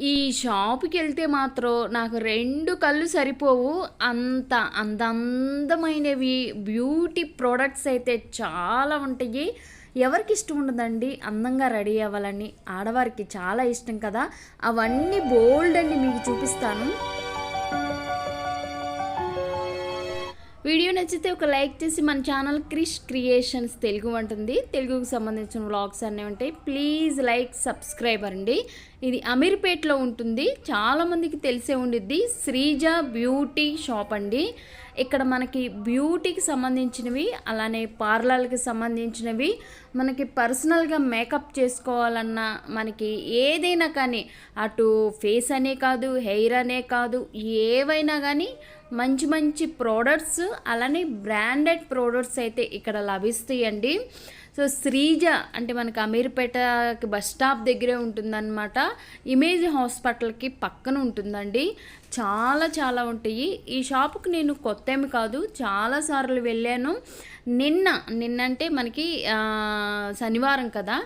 ఈ షాప్కి వెళ్తే మాత్రం నాకు రెండు కళ్ళు సరిపోవు. అంత అందమైనవి బ్యూటీ ప్రోడక్ట్స్ అయితే చాలా ఉంటాయి. ఎవరికి ఇష్టం ఉండదండి? అందంగా రెడీ అవ్వాలని ఆడవారికి చాలా ఇష్టం కదా. అవన్నీ బోల్డ్ అండి మీకు చూపిస్తాను. వీడియో నచ్చితే ఒక లైక్ చేసి మన ఛానల్ క్రిష్ క్రియేషన్స్ తెలుగు ఉంటుంది తెలుగుకు సంబంధించిన వ్లాగ్స్ అన్నీ ఉంటాయి. ప్లీజ్ లైక్ సబ్స్క్రైబ్ అండి. ఇది అమీర్పేట్లో ఉంటుంది. చాలామందికి తెలిసే ఉండిద్ది. శ్రీజ బ్యూటీ షాప్ అండి. ఇక్కడ మనకి బ్యూటీకి సంబంధించినవి అలానే పార్లర్కి సంబంధించినవి మనకి పర్సనల్గా మేకప్ చేసుకోవాలన్నా మనకి ఏదైనా కానీ అటు ఫేస్ అనే కాదు హెయిర్ అనే కాదు ఏవైనా కానీ మంచి మంచి ప్రోడక్ట్స్ అలానే బ్రాండెడ్ ప్రోడక్ట్స్ అయితే ఇక్కడ లభిస్తాయండి. సో శ్రీజ అంటే మనకి అమీర్పేటకి బస్ స్టాప్ దగ్గరే ఉంటుందన్నమాట. ఇమేజ్ హాస్పిటల్కి పక్కన ఉంటుందండి. చాలా చాలా ఉంటాయి. ఈ షాపుకి నేను కొత్త ఏమి కాదు. చాలాసార్లు వెళ్ళాను. నిన్న నిన్నంటే మనకి శనివారం కదా.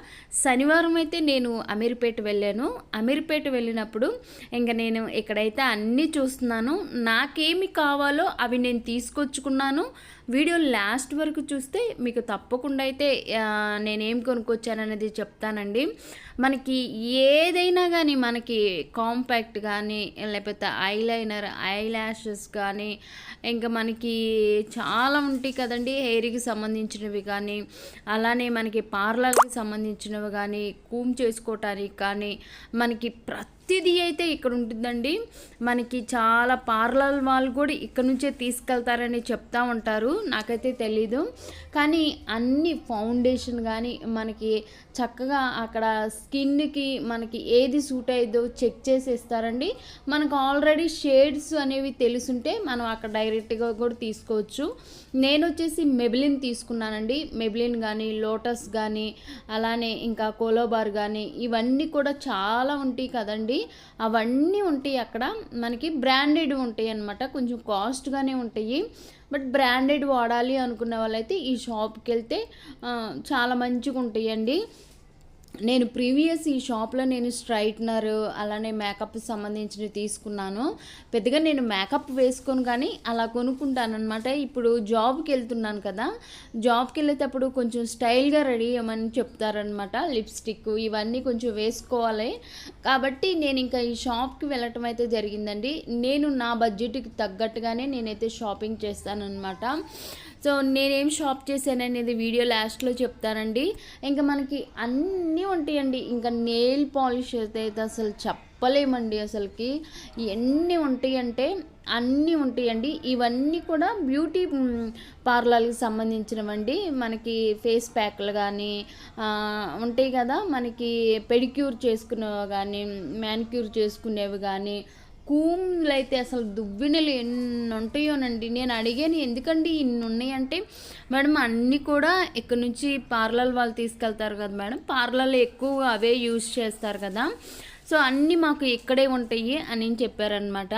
శనివారం అయితే నేను అమీర్పేట వెళ్ళాను. అమీర్పేట వెళ్ళినప్పుడు ఇంకా నేను ఇక్కడైతే అన్నీ చూస్తున్నాను. నాకేమి కావాలో అవి నేను తీసుకొచ్చుకున్నాను. వీడియో లాస్ట్ వరకు చూస్తే మీకు తప్పకుండా అయితే నేనేం కొనుక్కొచ్చాననేది చెప్తానండి. మనకి ఏదైనా కానీ మనకి కాంపాక్ట్ కానీ లేకపోతే ఐలైనర్ ఐ ల్యాషెస్ కానీ ఇంకా మనకి చాలా ఉంటాయి కదండి హెయిర్కి సంబంధించినవి కానీ అలానే మనకి పార్లర్కి సంబంధించినవి కానీ కూమ్ చేసుకోవటానికి కానీ మనకి ప్రతి ప్రతిదీ అయితే ఇక్కడ ఉంటుందండి. మనకి చాలా పార్లర్ వాళ్ళు కూడా ఇక్కడ నుంచే తీసుకెళ్తారని చెప్తా ఉంటారు. నాకైతే తెలీదు. కానీ అన్ని ఫౌండేషన్ కానీ మనకి చక్కగా అక్కడ స్కిన్కి మనకి ఏది సూట్ అయ్యేదో చెక్ చేసి ఇస్తారండి మనకు ఆల్రెడీ షేడ్స్ అనేవి తెలుసుంటే మనం అక్కడ డైరెక్ట్గా కూడా తీసుకోవచ్చు. నేను వచ్చేసి మెబిలిన్ తీసుకున్నానండి. మెబిలిన్ కానీ లోటస్ కానీ అలానే ఇంకా కోలోబార్ కానీ ఇవన్నీ కూడా చాలా ఉంటాయి కదండి. అవన్నీ ఉంటాయి అక్కడ. మనకి బ్రాండెడ్ ఉంటాయి అనమాట కొంచెం కాస్ట్గానే ఉంటాయి. బట్ బ్రాండెడ్ వాడాలి అనుకున్న వాళ్ళైతే ఈ షాప్కి వెళ్తే చాలా మంచిగా ఉంటాయండి నేను ప్రీవియస్ ఈ షాప్లో నేను స్ట్రైట్నర్ అలానే మేకప్ సంబంధించినవి తీసుకున్నాను. పెద్దగా నేను మేకప్ వేసుకొని కానీ అలా కొనుక్కుంటాను అనమాట ఇప్పుడు జాబ్కి వెళ్తున్నాను కదా జాబ్కి వెళ్ళేటప్పుడు కొంచెం స్టైల్గా రెడీ అయ్యమని చెప్తారనమాట లిప్స్టిక్ ఇవన్నీ కొంచెం వేసుకోవాలి. కాబట్టి నేను ఇంకా ఈ షాప్కి వెళ్ళటం అయితే జరిగిందండి. నేను నా బడ్జెట్కి తగ్గట్టుగానే నేనైతే షాపింగ్ చేస్తానన్నమాట. సో నేనేం షాప్ చేశాననేది వీడియో లాస్ట్లో చెప్తానండి. ఇంకా మనకి అన్నీ ఉంటాయండి. ఇంకా నెయిల్ పాలిష్ అయితే అసలు చెప్పలేమండి అసలుకి. ఎన్ని ఉంటాయంటే అన్నీ ఉంటాయండి. ఇవన్నీ కూడా బ్యూటీ పార్లర్కి సంబంధించినవండి. మనకి ఫేస్ ప్యాక్లు కానీ ఉంటాయి కదా. మనకి పెడిక్యూర్ చేసుకునేవి కానీ మ్యానిక్యూర్ చేసుకునేవి కానీ కూమ్లు అయితే అసలు దువ్వినలు ఎన్ని ఉంటాయోనండి. నేను అడిగాను ఎందుకండి ఇన్ని ఉన్నాయంటే మేడం అన్నీ కూడా ఇక్కడ నుంచి పార్లర్ వాళ్ళు తీసుకెళ్తారు కదా మేడం. పార్లర్లు ఎక్కువగా అవే యూజ్ చేస్తారు కదా. సో అన్నీ మాకు ఇక్కడే ఉంటాయి అని చెప్పారనమాట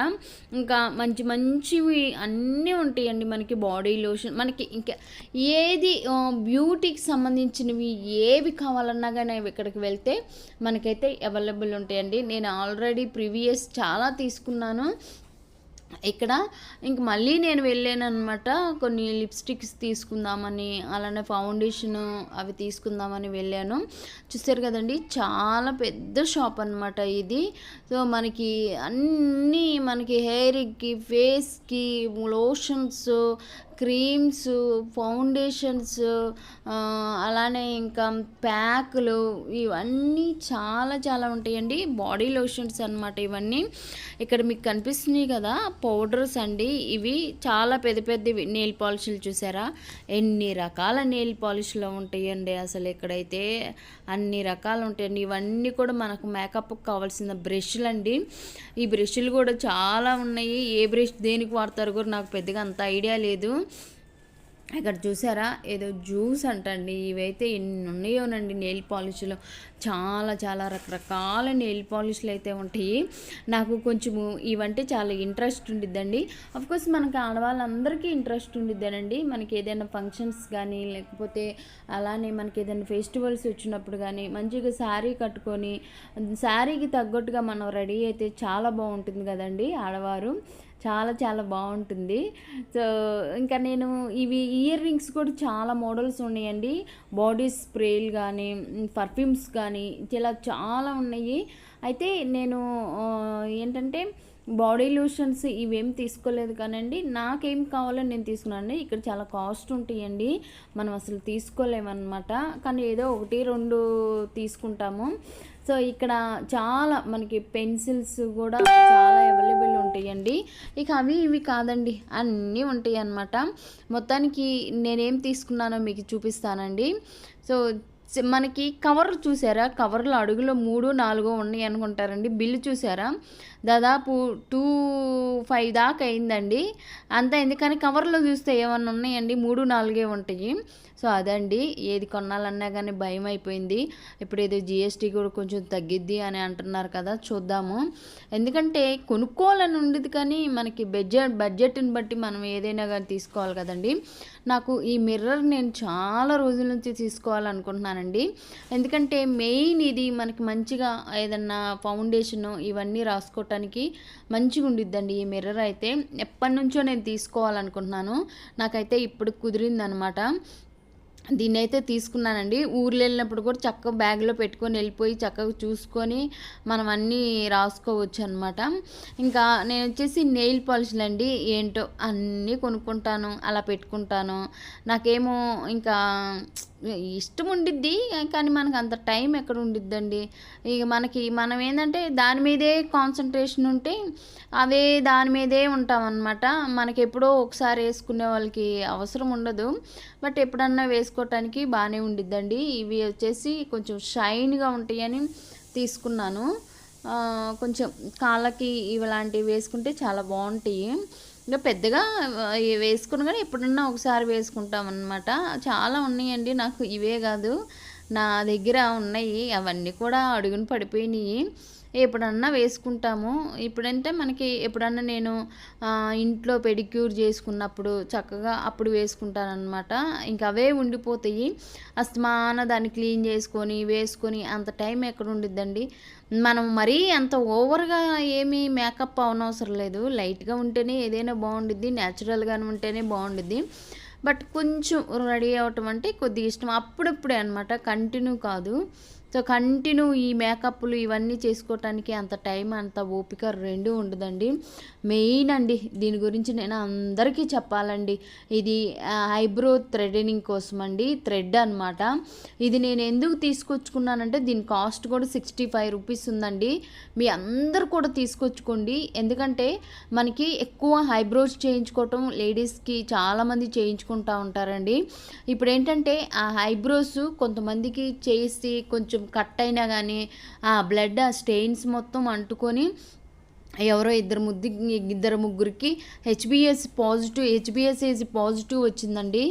ఇంకా మంచి మంచివి అన్నీ ఉంటాయండి మనకి బాడీ లోషన్. మనకి ఇంకా ఏది బ్యూటీకి సంబంధించినవి ఏవి కావాలన్నా కానీ ఇక్కడికి వెళ్తే మనకైతే అవైలబుల్ ఉంటాయండి. నేను ఆల్రెడీ ప్రీవియస్ చాలా తీసుకున్నాను. ఇక్కడ ఇంక మళ్ళీ నేను వెళ్ళాను అనమాట కొన్ని లిప్స్టిక్స్ తీసుకుందామని అలానే ఫౌండేషన్ అవి తీసుకుందామని వెళ్ళాను. చూసారు కదండి చాలా పెద్ద షాప్ అనమాట ఇది. సో మనకి అన్నీ మనకి హెయిర్కి ఫేస్కి లోషన్స్ క్రీమ్స్ ఫౌండేషన్స్ అలానే ఇంకా ప్యాకులు ఇవన్నీ చాలా చాలా ఉంటాయండి. బాడీ లోషన్స్ అనమాట ఇవన్నీ. ఇక్కడ మీకు కనిపిస్తున్నాయి కదా పౌడర్స్ అండి. ఇవి చాలా పెద్ద పెద్ద నెయిల్ పాలిష్లు చూసారా? ఎన్ని రకాల నెయిల్ పాలిష్లు ఉంటాయండి అసలు ఇక్కడైతే. అన్ని రకాలు ఉంటాయండి. ఇవన్నీ కూడా మనకు మేకప్కి కావాల్సిన బ్రష్లు అండి. ఈ బ్రష్లు కూడా చాలా ఉన్నాయి. ఏ బ్రష్ దేనికి వాడతారు కూడా నాకు పెద్దగా అంత ఐడియా లేదు. ఇక్కడ చూసారా? ఏదో జ్యూస్ అంటండి. ఇవైతే ఎన్ని ఉన్నాయోనండి నెయిల్ పాలిష్లు. చాలా చాలా రకరకాల నెయిల్ పాలిష్లు అయితే ఉంటాయి. నాకు కొంచెము ఇవంటే చాలా ఇంట్రెస్ట్ ఉండిద్దండి. కోర్స్ మనకి ఆడవాళ్ళందరికీ ఇంట్రెస్ట్ ఉండిద్దనండి. మనకి ఏదైనా ఫంక్షన్స్ కానీ లేకపోతే అలానే మనకి ఏదైనా ఫెస్టివల్స్ వచ్చినప్పుడు కానీ మంచిగా శారీ కట్టుకొని శారీకి తగ్గట్టుగా మనం రెడీ అయితే చాలా బాగుంటుంది కదండి ఆడవారు. చాలా చాలా బాగుంటుంది. సో ఇంకా నేను ఇవి ఇయర్ రింగ్స్ కూడా చాలా మోడల్స్ ఉన్నాయండి. బాడీ స్ప్రేలు కానీ పర్ఫ్యూమ్స్ కానీ ఇలా చాలా ఉన్నాయి. అయితే నేను ఏంటంటే బాడీ లోషన్స్ ఇవేం తీసుకోలేదు కానండి. నాకేం కావాలో నేను తీసుకున్నాను ఇక్కడ చాలా కాస్ట్ ఉంటాయండి. మనం అసలు తీసుకోలేమన్నమాట. కానీ ఏదో ఒకటి రెండు తీసుకుంటాము. సో ఇక్కడ చాలా మనకి పెన్సిల్స్ కూడా చాలా అవైలబుల్ ఉంటాయండి. ఇక అవి ఇవి కాదండి అన్నీ ఉంటాయి అన్నమాట మొత్తానికి నేనేం తీసుకున్నానో మీకు చూపిస్తానండి. సో మనకి కవర్ చూసారా? కవర్లో అడుగులో మూడు నాలుగో ఉన్నాయి అనుకుంటారండి. బిల్లు చూసారా? దాదాపు టూ ఫైవ్ దాకా అయిందండి. అంత ఎందుకని కవర్లో చూస్తే ఏమన్నా ఉన్నాయండి? మూడు నాలుగే ఉంటాయి. సో అదండి. ఏది కొనాలన్నా కానీ భయం అయిపోయింది. ఇప్పుడు ఏదో జిఎస్టీ కూడా కొంచెం తగ్గిద్ది అని అంటున్నారు కదా చూద్దాము. ఎందుకంటే కొనుక్కోవాలని ఉండేది కానీ మనకి బడ్జెట్ బడ్జెట్ని బట్టి మనం ఏదైనా కానీ తీసుకోవాలి కదండి. నాకు ఈ మిర్రర్ నేను చాలా రోజుల నుంచి తీసుకోవాలనుకుంటున్నానండి. ఎందుకంటే మెయిన్ ఇది మనకి మంచిగా ఏదన్నా ఫౌండేషన్ ఇవన్నీ రాసుకోవటానికి మంచిగా ఉండిద్దండి ఈ మిర్రర్ అయితే. ఎప్పటి నుంచో నేను తీసుకోవాలనుకుంటున్నాను. నాకైతే ఇప్పుడు కుదిరిందనమాట. దీన్ని అయితే తీసుకున్నానండి. ఊర్లో వెళ్ళినప్పుడు కూడా చక్కగా బ్యాగ్లో పెట్టుకొని వెళ్ళిపోయి చక్కగా చూసుకొని మనం అన్నీ రాసుకోవచ్చు అనమాట ఇంకా నేను వచ్చేసి నెయిల్ పాలిష్లు అండి ఏంటో అన్నీ కొనుక్కుంటాను అలా పెట్టుకుంటాను. నాకేమో ఇంకా ఇష్టం ఉండిద్ది కానీ మనకు అంత టైం ఎక్కడ ఉండిద్దండి ఇక మనకి మనం ఏంటంటే దాని మీదే కాన్సన్ట్రేషన్ ఉంటే అవే దాని మీదే ఉంటామన్నమాట. మనకి ఎప్పుడో ఒకసారి వేసుకునే వాళ్ళకి అవసరం ఉండదు. బట్ ఎప్పుడన్నా వేసుకోవటానికి బాగానే ఉండిద్దండి. ఇవి వచ్చేసి కొంచెం షైన్గా ఉంటాయని తీసుకున్నాను. కొంచెం కాళ్ళకి ఇలాంటివి వేసుకుంటే చాలా బాగుంటాయి ఇంకా పెద్దగా వేసుకుని కానీ ఎప్పుడన్నా ఒకసారి వేసుకుంటాం అనమాట చాలా ఉన్నాయండి నాకు ఇవే కాదు. నా దగ్గర ఉన్నాయి అవన్నీ కూడా అడుగున పడిపోయినాయి. ఎప్పుడన్నా వేసుకుంటాము. ఇప్పుడంటే మనకి ఎప్పుడన్నా నేను ఇంట్లో పెడిక్యూర్ చేసుకున్నప్పుడు చక్కగా అప్పుడు వేసుకుంటాను అనమాట ఇంకా అవే ఉండిపోతాయి. అస్తమాన దాన్ని క్లీన్ చేసుకొని వేసుకొని అంత టైం ఎక్కడ ఉండిద్దండి? మనం మరీ అంత ఓవర్గా ఏమీ మేకప్ అవనవసరం లేదు. లైట్గా ఉంటేనే ఏదైనా బాగుండిద్ది. న్యాచురల్గానే ఉంటేనే బాగుండిద్ది. బట్ కొంచెం రెడీ అవ్వటం అంటే కొద్దిగా ఇష్టం. అప్పుడప్పుడే అనమాట కంటిన్యూ కాదు. సో కంటిన్యూ ఈ మేకప్లు ఇవన్నీ చేసుకోవటానికి అంత టైం అంత ఓపిక రెండు ఉండదండి. మెయిన్ అండి దీని గురించి నేను అందరికీ చెప్పాలండి. ఇది ఐబ్రో థ్రెడనింగ్ కోసం అండి థ్రెడ్ అనమాట ఇది నేను ఎందుకు తీసుకొచ్చుకున్నానంటే దీని కాస్ట్ కూడా సిక్స్టీ ఫైవ్ రూపీస్ ఉందండి. మీ అందరు కూడా తీసుకొచ్చుకోండి. ఎందుకంటే మనకి ఎక్కువ ఐబ్రోస్ చేయించుకోవటం లేడీస్కి చాలామంది చేయించుకుంటూ ఉంటారండి. ఇప్పుడు ఏంటంటే ఆ ఐబ్రోస్ కొంతమందికి చేసి కొంచెం కొంచెం కట్ అయినా కానీ ఆ బ్లడ్ ఆ స్టెయిన్స్ మొత్తం అంటుకొని ఎవరో ఇద్దరు ముద్దు ఇద్దరు ముగ్గురికి హెచ్బిఎస్ పాజిటివ్ హెచ్బిఎస్ఏజ్ పాజిటివ్ వచ్చిందండి.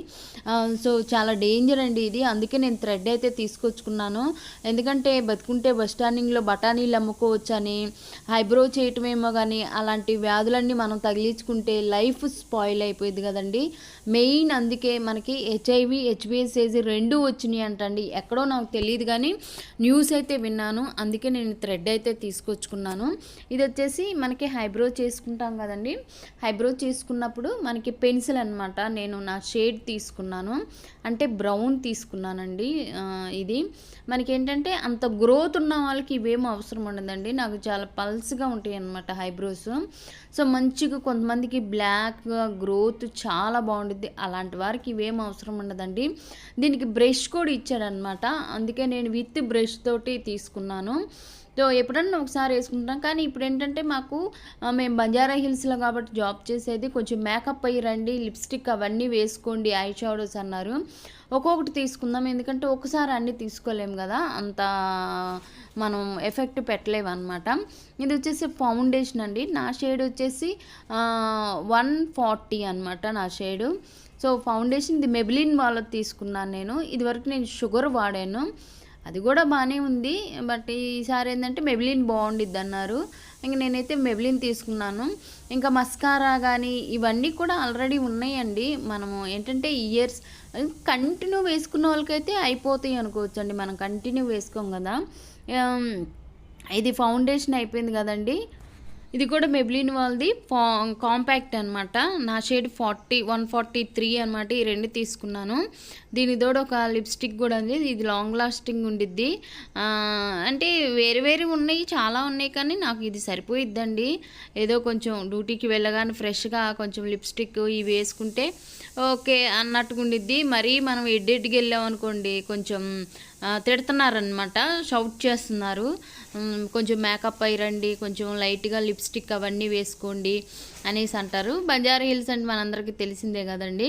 సో చాలా డేంజర్ అండి ఇది. అందుకే నేను థ్రెడ్ అయితే తీసుకొచ్చుకున్నాను. ఎందుకంటే బతుకుంటే బస్ స్టాండింగ్లో బఠానీలు అమ్ముకోవచ్చని హైబ్రో చేయటమేమో కానీ అలాంటి వ్యాధులన్నీ మనం తగిలించుకుంటే లైఫ్ స్పాయిల్ అయిపోయింది కదండి. మెయిన్ అందుకే మనకి హెచ్ఐవి హెచ్బిఎస్ఏజ్ రెండు వచ్చినాయి అంటండి. ఎక్కడో నాకు తెలియదు కానీ న్యూస్ అయితే విన్నాను. అందుకే నేను థ్రెడ్ అయితే తీసుకొచ్చుకున్నాను. ఇది వచ్చేసి మనకి హైబ్రో చేసుకుంటాం కదండి. హైబ్రో చేసుకున్నప్పుడు మనకి పెన్సిల్ అనమాట నేను నా షేడ్ తీసుకున్నాను. అంటే బ్రౌన్ తీసుకున్నానండి. ఇది. మనకి ఏంటంటే అంత గ్రోత్ ఉన్న వాళ్ళకి ఇవేమో అవసరం ఉండదండి. నాకు చాలా పల్స్గా ఉంటాయి అనమాట హైబ్రోస్. సో మంచిగా కొంతమందికి బ్లాక్గా గ్రోత్ చాలా బాగుంటుంది అలాంటి వారికి ఇవేం అవసరం ఉండదండి. దీనికి బ్రష్ కూడా ఇచ్చాడనమాట అందుకే నేను విత్ బ్రష్ తోటి తీసుకున్నాను. ఎప్పుడన్నా ఒకసారి వేసుకుంటాం. కానీ ఇప్పుడు ఏంటంటే మాకు మేము బంజారా హిల్స్లో కాబట్టి జాబ్ చేసేది కొంచెం మేకప్ అయ్యి రండి లిప్స్టిక్ అవన్నీ వేసుకోండి ఐ షాడోస్ అన్నారు. ఒక్కొక్కటి తీసుకుందాం. ఎందుకంటే ఒకసారి అన్నీ తీసుకోలేము కదా అంత మనం ఎఫెక్ట్ పెట్టలేము అనమాట ఇది వచ్చేసి ఫౌండేషన్ అండి. నా షేడ్ వచ్చేసి వన్ ఫార్టీ అనమాట నా షేడు. సో ఫౌండేషన్ ఇది మెబిలిన్ వాళ్ళది తీసుకున్నాను నేను. ఇదివరకు నేను షుగర్ వాడాను. అది కూడా బాగానే ఉంది. బట్ ఈసారి ఏంటంటే మెబిలిన్ బాగుండిద్ది అన్నారు ఇంక నేనైతే మెబిలిన్ తీసుకున్నాను. ఇంకా మస్కారా కానీ ఇవన్నీ కూడా ఆల్రెడీ ఉన్నాయండి. మనము ఏంటంటే ఇయర్స్ కంటిన్యూ వేసుకున్న వాళ్ళకైతే అయిపోతాయి అనుకోవచ్చండి. మనం కంటిన్యూ వేసుకోం కదా. ఇది ఫౌండేషన్ అయిపోయింది కదండి. ఇది కూడా మెబ్లిన్ వాళ్ళది. కాంపాక్ట్ అనమాట నా shade forty one forty three అనమాట ఈ రెండు తీసుకున్నాను. దీని తోడు ఒక లిప్స్టిక్ కూడా ఉంది. ఇది లాంగ్ లాస్టింగ్ ఉండిద్ది. అంటే వేరు వేరు ఉన్నాయి చాలా ఉన్నాయి కానీ నాకు ఇది సరిపోయిద్దండి. ఏదో కొంచెం డ్యూటీకి వెళ్ళగానే ఫ్రెష్గా కొంచెం లిప్స్టిక్ ఇవి వేసుకుంటే ఓకే అన్నట్టుగా ఉండిద్ది. మరీ మనం ఎడ్డెడ్కి వెళ్ళాం అనుకోండి కొంచెం తిడుతున్నారనమాట షౌట్ చేస్తున్నారు. కొంచెం మేకప్ అయ్యండి కొంచెం లైట్గా లిప్స్టిక్ అవన్నీ వేసుకోండి అనేసి అంటారు. బజార్ హిల్స్ అంటే మనందరికీ తెలిసిందే కదండి.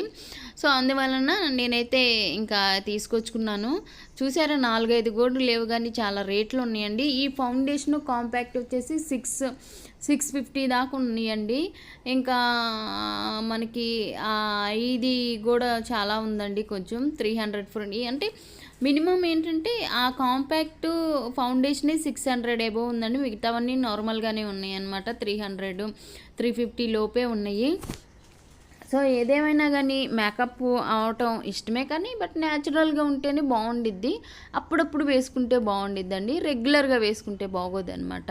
సో అందువలన నేనైతే ఇంకా తీసుకొచ్చుకున్నాను. చూసారా నాలుగైదు గోడ్లు లేవు కానీ చాలా రేట్లు ఉన్నాయండి. ఈ ఫౌండేషన్ కాంపాక్ట్ వచ్చేసి సిక్స్ సిక్స్ ఫిఫ్టీ దాకా ఉన్నాయండి. ఇంకా మనకి ఇది కూడా చాలా ఉందండి కొంచెం. త్రీ హండ్రెడ్ ఫోర్ అంటే మినిమం ఏంటంటే ఆ కాంపాక్ట్ ఫౌండేషనే సిక్స్ హండ్రెడ్ ఎబో ఉందండి. మిగతావన్నీ నార్మల్గానే ఉన్నాయి అనమాట త్రీ హండ్రెడ్ త్రీ ఫిఫ్టీ లోపే ఉన్నాయి. సో ఏదేమైనా కానీ మేకప్ అవటం ఇష్టమే కానీ బట్ న్యాచురల్గా ఉంటేనే బాగుండిద్ది. అప్పుడప్పుడు వేసుకుంటే బాగుండిద్దండి. రెగ్యులర్గా వేసుకుంటే బాగోదు అనమాట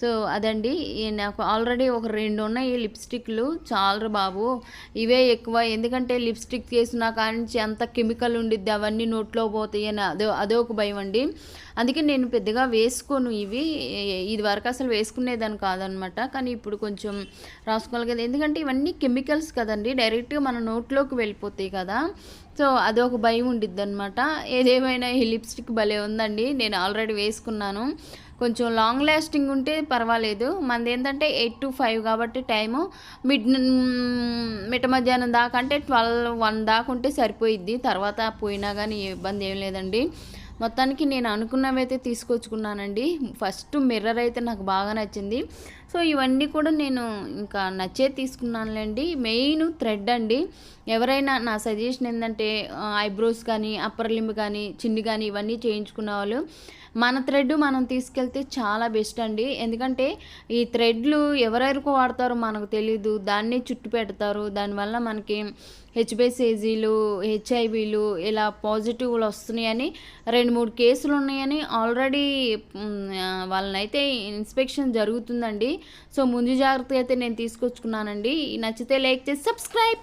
సో అదండి. నాకు ఆల్రెడీ ఒక రెండు ఉన్నాయి లిప్స్టిక్లు. చాలరు బాబు. ఇవే ఎక్కువ. ఎందుకంటే లిప్స్టిక్ వేసిన కానించి అంత కెమికల్ ఉండిద్ది అవన్నీ నోట్లో పోతాయి అని అదో అదో ఒక భయం అండి. అందుకే నేను పెద్దగా వేసుకోను ఇవి. ఇది వరకు అసలు వేసుకునేదాన్ని కాదనమాట. కానీ ఇప్పుడు కొంచెం రాసుకోవాలి కదా. ఎందుకంటే ఇవన్నీ కెమికల్స్ కదండి. డైరెక్ట్గా మన నోట్లోకి వెళ్ళిపోతాయి కదా. సో అదొక భయం ఉండిద్ది అనమాట. ఏదేమైనా ఈ లిప్స్టిక్ భలే ఉందండి. నేను ఆల్రెడీ వేసుకున్నాను. కొంచెం లాంగ్ లాస్టింగ్ ఉంటే పర్వాలేదు. మనది ఏంటంటే ఎయిట్ టు ఫైవ్ కాబట్టి టైము మిడ్ మిట్ట మధ్యాహ్నం దాకా అంటే ట్వెల్వ్ వన్ దాకా ఉంటే సరిపోయిద్ది. తర్వాత పోయినా కానీ ఇబ్బంది ఏం లేదండి. మొత్తానికి నేను అనుకున్నవైతే తీసుకొచ్చుకున్నానండి. ఫస్ట్ మిర్రర్ అయితే నాకు బాగా నచ్చింది. సో ఇవన్నీ కూడా నేను ఇంకా నచ్చే తీసుకున్నానులేండి. మెయిన్ థ్రెడ్ అండి. ఎవరైనా నా సజెషన్ ఏంటంటే ఐబ్రోస్ కానీ అప్పర్ లింబ్ కానీ చిన్ని కానీ ఇవన్నీ చేయించుకున్న వాళ్ళు మన థ్రెడ్ మనం తీసుకెళ్తే చాలా బెస్ట్ అండి. ఎందుకంటే ఈ థ్రెడ్లు ఎవరెవరికి వాడతారో మనకు తెలీదు. దాన్ని చుట్టు పెడతారు. దానివల్ల మనకి హెచ్బిసిజీలు హెచ్ఐవిలు ఇలా పాజిటివ్లు వస్తున్నాయని రెండు మూడు కేసులు ఉన్నాయని ఆల్రెడీ వాళ్ళనైతే ఇన్స్పెక్షన్ జరుగుతుందండి. సో ముందు జాగ్రత్త అయితే నేను తీసుకొచ్చుకున్నానండి. నచ్చితే లైక్ చేసి సబ్స్క్రైబ్